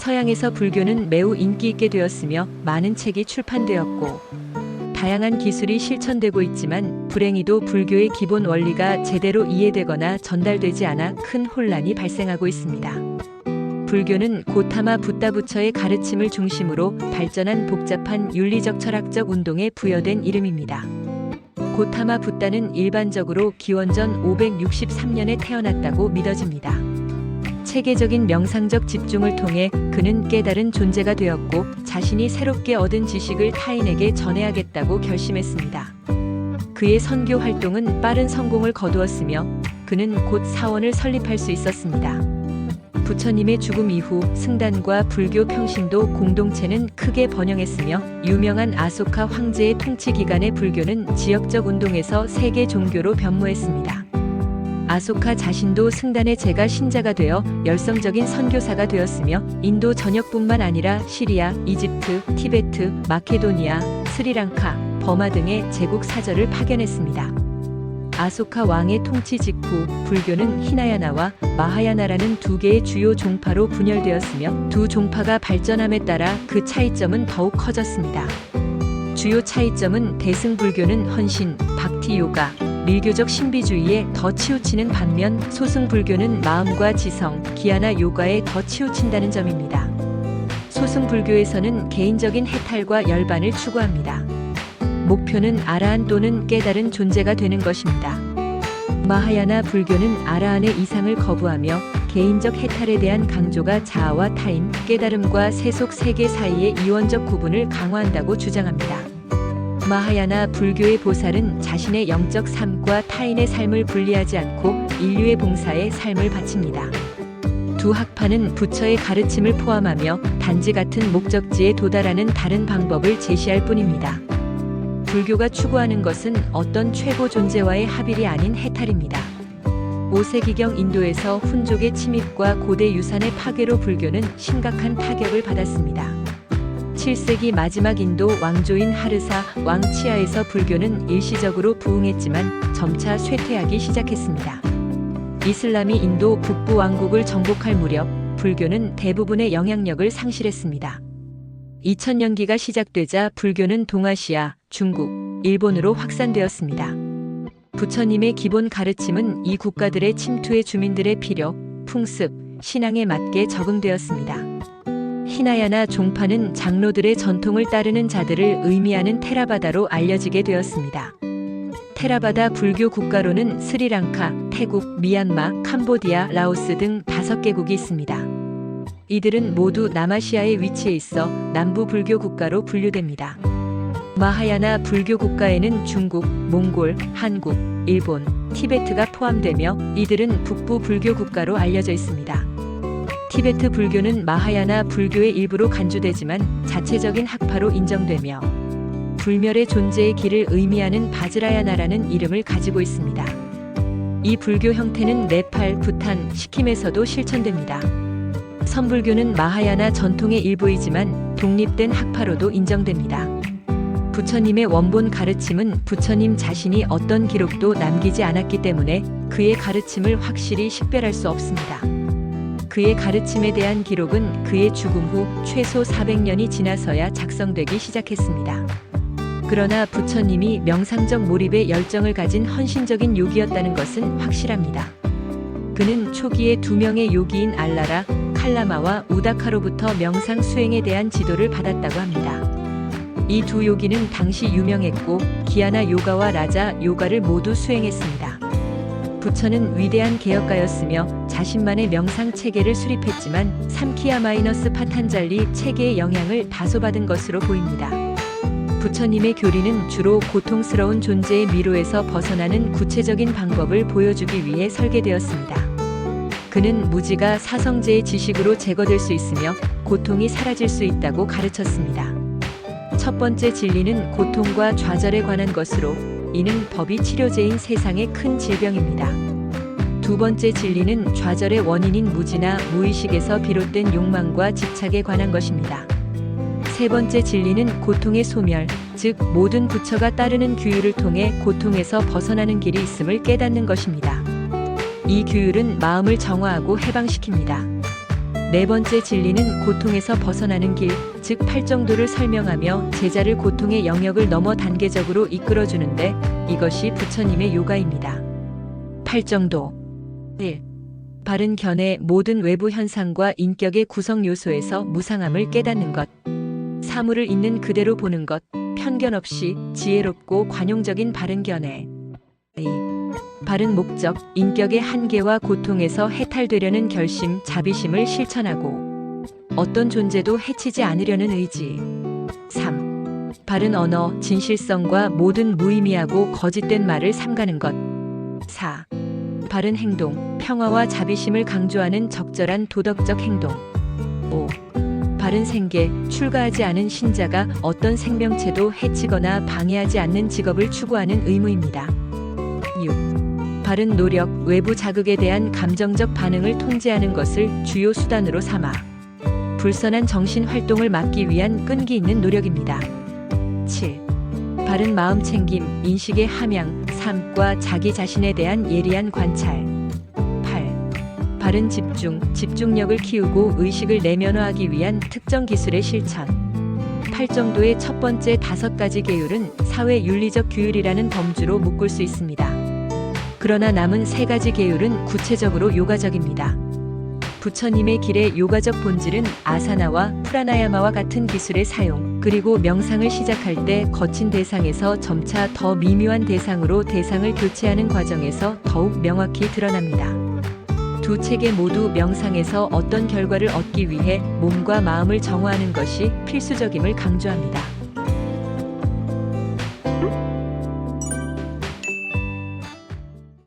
서양에서 불교는 매우 인기 있게 되었으며 많은 책이 출판되었고 다양한 기술이 실천되고 있지만 불행히도 불교의 기본 원리가 제대로 이해되거나 전달되지 않아 큰 혼란이 발생하고 있습니다. 불교는 고타마 붓다 부처의 가르침을 중심으로 발전한 복잡한 윤리적 철학적 운동에 부여된 이름입니다. 고타마 붓다는 일반적으로 기원전 563년에 태어났다고 믿어집니다. 체계적인 명상적 집중을 통해 그는 깨달은 존재가 되었고 자신이 새롭게 얻은 지식을 타인에게 전해야겠다고 결심했습니다. 그의 선교 활동은 빠른 성공을 거두었으며 그는 곧 사원을 설립할 수 있었습니다. 부처님의 죽음 이후 승단과 불교 평신도 공동체는 크게 번영했으며 유명한 아소카 황제의 통치 기간의 불교는 지역적 운동에서 세계 종교로 변모했습니다. 아소카 자신도 승단의 제가 신자가 되어 열성적인 선교사가 되었으며 인도 전역뿐만 아니라 시리아, 이집트, 티베트, 마케도니아, 스리랑카, 버마 등의 제국 사절을 파견했습니다. 아소카 왕의 통치 직후 불교는 히나야나와 마하야나라는 두 개의 주요 종파로 분열되었으며 두 종파가 발전함에 따라 그 차이점은 더욱 커졌습니다. 주요 차이점은 대승불교는 헌신, 박티 요가, 밀교적 신비주의에 더 치우치는 반면 소승불교는 마음과 지성, 기아나 요가에 더 치우친다는 점입니다. 소승불교에서는 개인적인 해탈과 열반을 추구합니다. 목표는 아라한 또는 깨달은 존재가 되는 것입니다. 마하야나 불교는 아라한의 이상을 거부하며 개인적 해탈에 대한 강조가 자아와 타인, 깨달음과 세속 세계 사이의 이원적 구분을 강화한다고 주장합니다. 마하야나 불교의 보살은 자신의 영적 삶과 타인의 삶을 분리하지 않고 인류의 봉사에 삶을 바칩니다. 두 학파는 부처의 가르침을 포함하며 단지 같은 목적지에 도달하는 다른 방법을 제시할 뿐입니다. 불교가 추구하는 것은 어떤 최고 존재와의 합일이 아닌 해탈입니다. 5세기경 인도에서 훈족의 침입과 고대 유산의 파괴로 불교는 심각한 타격을 받았습니다. 7세기 마지막 인도 왕조인 하르사 왕 치하에서 불교는 일시적으로 부흥했지만 점차 쇠퇴하기 시작했습니다. 이슬람이 인도 북부 왕국을 정복할 무렵 불교는 대부분의 영향력을 상실했습니다. 2000년기가 시작되자 불교는 동아시아, 중국, 일본으로 확산되었습니다. 부처님의 기본 가르침은 이 국가들의 침투의 주민들의 필요, 풍습, 신앙에 맞게 적응되었습니다. 히나야나 종파는 장로들의 전통을 따르는 자들을 의미하는 테라바다로 알려지게 되었습니다. 테라바다 불교 국가로는 스리랑카, 태국, 미얀마, 캄보디아, 라오스 등 다섯 개국이 있습니다. 이들은 모두 남아시아에 위치해 있어 남부 불교 국가로 분류됩니다. 마하야나 불교 국가에는 중국, 몽골, 한국, 일본, 티베트가 포함되며 이들은 북부 불교 국가로 알려져 있습니다. 티베트 불교는 마하야나 불교의 일부로 간주되지만 자체적인 학파로 인정되며 불멸의 존재의 길을 의미하는 바즈라야나라는 이름을 가지고 있습니다. 이 불교 형태는 네팔, 부탄, 시킴에서도 실천됩니다. 선불교는 마하야나 전통의 일부이지만 독립된 학파로도 인정됩니다. 부처님의 원본 가르침은 부처님 자신이 어떤 기록도 남기지 않았기 때문에 그의 가르침을 확실히 식별할 수 없습니다. 그의 가르침에 대한 기록은 그의 죽음 후 최소 400년이 지나서야 작성되기 시작했습니다. 그러나 부처님이 명상적 몰입에 열정을 가진 헌신적인 요기였다는 것은 확실합니다. 그는 초기에 두 명의 요기인 알라라, 칼라마와 우다카로부터 명상 수행에 대한 지도를 받았다고 합니다. 이 두 요기는 당시 유명했고 기아나 요가와 라자 요가를 모두 수행했습니다. 부처는 위대한 개혁가였으며 자신만의 명상 체계를 수립했지만 삼키아 마이너스 파탄잘리 체계의 영향을 다소 받은 것으로 보입니다. 부처님의 교리는 주로 고통스러운 존재의 미로에서 벗어나는 구체적인 방법을 보여주기 위해 설계되었습니다. 그는 무지가 사성제의 지식으로 제거될 수 있으며 고통이 사라질 수 있다고 가르쳤습니다. 첫 번째 진리는 고통과 좌절에 관한 것으로 이는 법이 치료제인 세상의 큰 질병입니다. 두 번째 진리는 좌절의 원인인 무지나 무의식에서 비롯된 욕망과 집착에 관한 것입니다. 세 번째 진리는 고통의 소멸, 즉 모든 부처가 따르는 규율을 통해 고통에서 벗어나는 길이 있음을 깨닫는 것입니다. 이 규율은 마음을 정화하고 해방시킵니다. 네 번째 진리는 고통에서 벗어나는 길, 즉 팔정도를 설명하며 제자를 고통의 영역을 넘어 단계적으로 이끌어주는데 이것이 부처님의 요가입니다. 팔정도 1. 바른 견해 모든 외부 현상과 인격의 구성 요소에서 무상함을 깨닫는 것. 사물을 있는 그대로 보는 것. 편견 없이 지혜롭고 관용적인 바른 견해. 2. 바른 목적, 인격의 한계와 고통에서 해탈되려는 결심, 자비심을 실천하고 어떤 존재도 해치지 않으려는 의지. 3. 바른 언어, 진실성과 모든 무의미하고 거짓된 말을 삼가는 것. 4. 바른 행동, 평화와 자비심을 강조하는 적절한 도덕적 행동. 5. 바른 생계, 출가하지 않은 신자가 어떤 생명체도 해치거나 방해하지 않는 직업을 추구하는 의무입니다. 6. 바른 노력, 외부 자극에 대한 감정적 반응을 통제하는 것을 주요 수단으로 삼아 불선한 정신 활동을 막기 위한 끈기 있는 노력입니다. 7. 바른 마음 챙김, 인식의 함양, 삶과 자기 자신에 대한 예리한 관찰. 8. 바른 집중, 집중력을 키우고 의식을 내면화하기 위한 특정 기술의 실천. 8정도의 첫 번째 다섯 가지 계율은 사회 윤리적 규율이라는 범주로 묶을 수 있습니다. 그러나 남은 세 가지 계율은 구체적으로 요가적입니다. 부처님의 길의 요가적 본질은 아사나와 프라나야마와 같은 기술의 사용, 그리고 명상을 시작할 때 거친 대상에서 점차 더 미묘한 대상으로 대상을 교체하는 과정에서 더욱 명확히 드러납니다. 두 체계 모두 명상에서 어떤 결과를 얻기 위해 몸과 마음을 정화하는 것이 필수적임을 강조합니다.